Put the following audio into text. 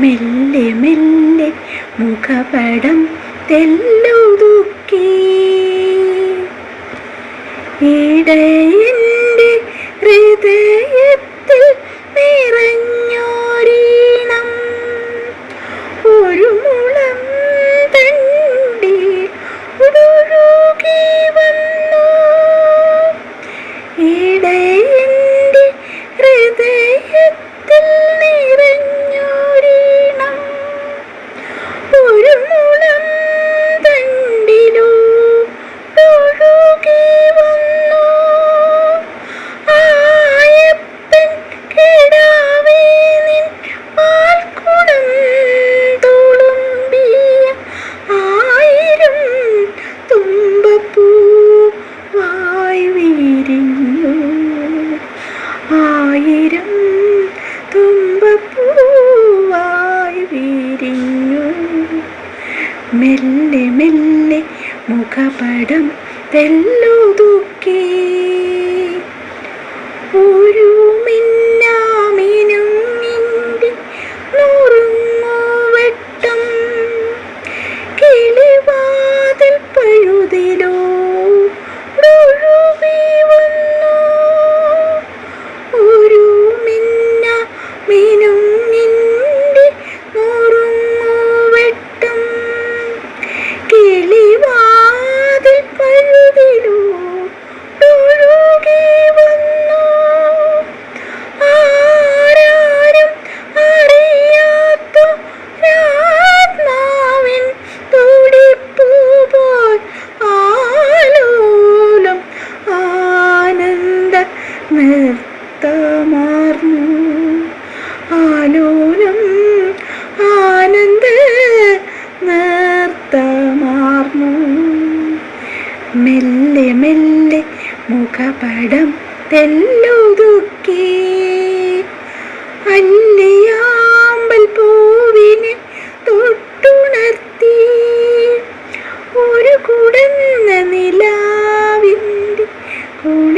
മെല്ലെ മെല്ലെ മുഖപടം തെല്ലൊതുക്കി ആയിരം തുമ്പപ്പൂവായി വിരിഞ്ഞു. മെല്ലെ മെല്ലെ മുഖപടം തെല്ലൊതുക്കി. നൃത്തമാർന്നു ആലോലം ആനന്ദ നൃത്തമാർന്നു മെല്ലെ മെല്ലെ മുഖപടം തെല്ലുതുക്കി. അല്ലിയാമ്പൽ പൂവിനെ തൊട്ടുണർത്തി. ഒരു കുടന്ന നിലാവിന്റെ കുളിരു